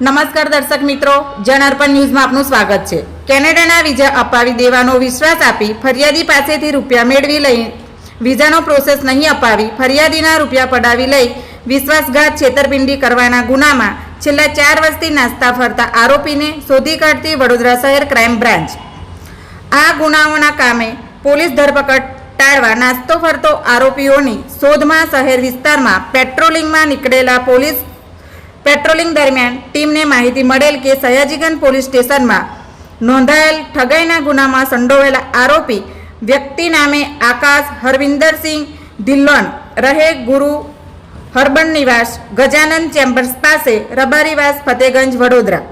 નમસ્કાર દર્શક મિત્રો જનઅર્પણ ન્યૂઝમાં આપનું સ્વાગત છે. કેનેડાના વિઝા અપાવી દેવાનો વિશ્વાસ આપી ફરિયાદી પાસેથી રૂપિયા મેળવી લઈ વિઝાનો પ્રોસેસ નહીં અપાવી ફરિયાદીના રૂપિયા પડાવી લઈ વિશ્વાસઘાત છેતરપિંડી કરવાના ગુનામાં છેલ્લા ચાર વર્ષથી નાસ્તા ફરતા આરોપીને શોધી કાઢતી વડોદરા શહેર ક્રાઇમ બ્રાન્ચ. આ ગુનાઓના કામે પોલીસ ધરપકડ ટાળવા નાસ્તો ફરતો આરોપીઓની શોધમાં શહેર વિસ્તારમાં પેટ્રોલિંગમાં નીકળેલા પોલીસ પેટ્રોલિંગ દરમિયાન ટીમને માહિતી મળેલ કે સયાજીગંજ પોલીસ સ્ટેશનમાં નોંધાયેલ ઠગાઈના ગુનામાં સંડોવાયેલા આરોપી વ્યક્તિ નામે આકાશ હરવિંદરસિંહ ધિલ્લોન રહે ગુરુ હરબન નિવાસ ગજાનંદ ચેમ્બર્સ પાસે રબારીવાસ ફતેગંજ, વડોદરા.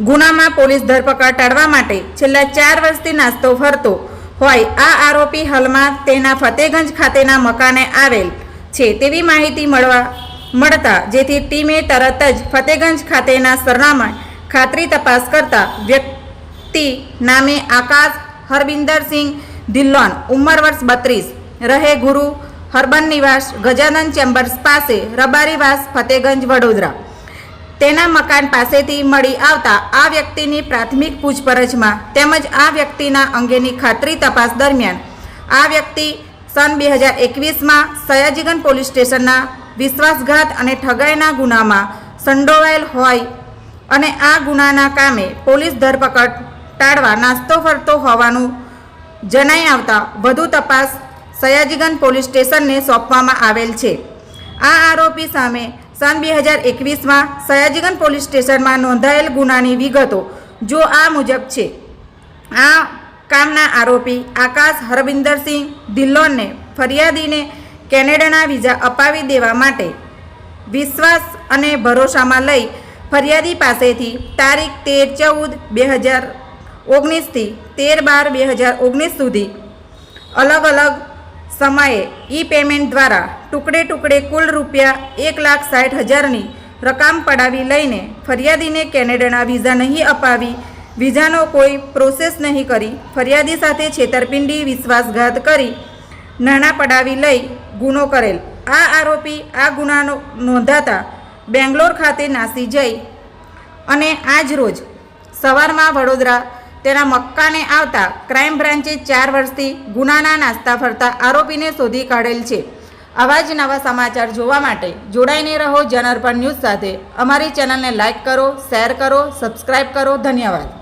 ગુનામાં પોલીસ ધરપકડ ટાળવા માટે છેલ્લા ચાર વર્ષથી નાસ્તો ફરતો હોય આ આરોપી હાલમાં તેના ફતેગંજ ખાતેના મકાને આવેલ છે તેવી માહિતી મળવા મળતા, જેથી ટીમે તરત જ ફતેગંજ ખાતેના સરનામા ખાતરી તપાસ કરતા વ્યક્તિ નામે આકાશ હરબિંદરસિંહ ધિલ્લોન, ઉંમર વર્ષ બત્રીસ, રહે ગુરુ હરબન નિવાસ ગજાનંદ ચેમ્બર્સ પાસે રબારીવાસ ફતેગંજ, વડોદરા. તેના મકાન પાસેથી મળી આવતા આ વ્યક્તિની પ્રાથમિક પૂછપરછમાં તેમજ આ વ્યક્તિના અંગેની ખાતરી તપાસ દરમિયાન આ વ્યક્તિ સન બે હજાર એકવીસમાં સયાજીગંજ પોલીસ સ્ટેશનના વિશ્વાસઘાત અને ઠગાઈના ગુનામાં સંડોવાયેલ હોય અને આ ગુનાના કામે પોલીસ ધરપકડ ટાળવા નાસ્તો ફરતો હોવાનું જણાઈ આવતા વધુ તપાસ સયાજીગંજ પોલીસ સ્ટેશનને સોંપવામાં આવેલ છે. આ આરોપી સામે સન બે હજાર એકવીસમાં સયાજીગંજ પોલીસ સ્ટેશનમાં નોંધાયેલ ગુનાની વિગતો જો આ મુજબ છે. આ કામના આરોપી આકાશ હરવિંદરસિંહ ધિલ્લોનને ફરિયાદીને કેનેડાના વિઝા અપાવી દેવા માટે વિશ્વાસ અને ભરોસામાં લઈ ફરિયાદી પાસેથી તારીખ તેર ચૌદ બે હજાર ઓગણીસથી તેર બાર બે હજાર ઓગણીસ સુધી અલગ અલગ સમયે ઈ પેમેન્ટ દ્વારા ટુકડે ટુકડે કુલ રૂપિયા એક લાખ સાઠ હજારની રકમ પડાવી લઈને ફરિયાદીને કેનેડાના વિઝા નહીં અપાવી, વિઝાનો કોઈ પ્રોસેસ નહીં કરી, ફરિયાદી સાથે છેતરપિંડી, વિશ્વાસઘાત કરી નાણાં પડાવી લઈ ગુનો કરેલ. આ આરોપી આ ગુનાનો નોંધાતા બેંગ્લોર ખાતે નાસી જઈ અને આજ રોજ સવારમાં વડોદરા તેના મક્કાને આવતા ક્રાઇમ બ્રાન્ચે ચાર વર્ષથી ગુનાના નાસ્તા ફરતા આરોપીને શોધી કાઢેલ છે. આવા જ નવા સમાચાર જોવા માટે જોડાઈને રહો જનઅર્પણ ન્યૂઝ સાથે. અમારી ચેનલને લાઇક કરો, શેર કરો, સબસ્ક્રાઇબ કરો. ધન્યવાદ.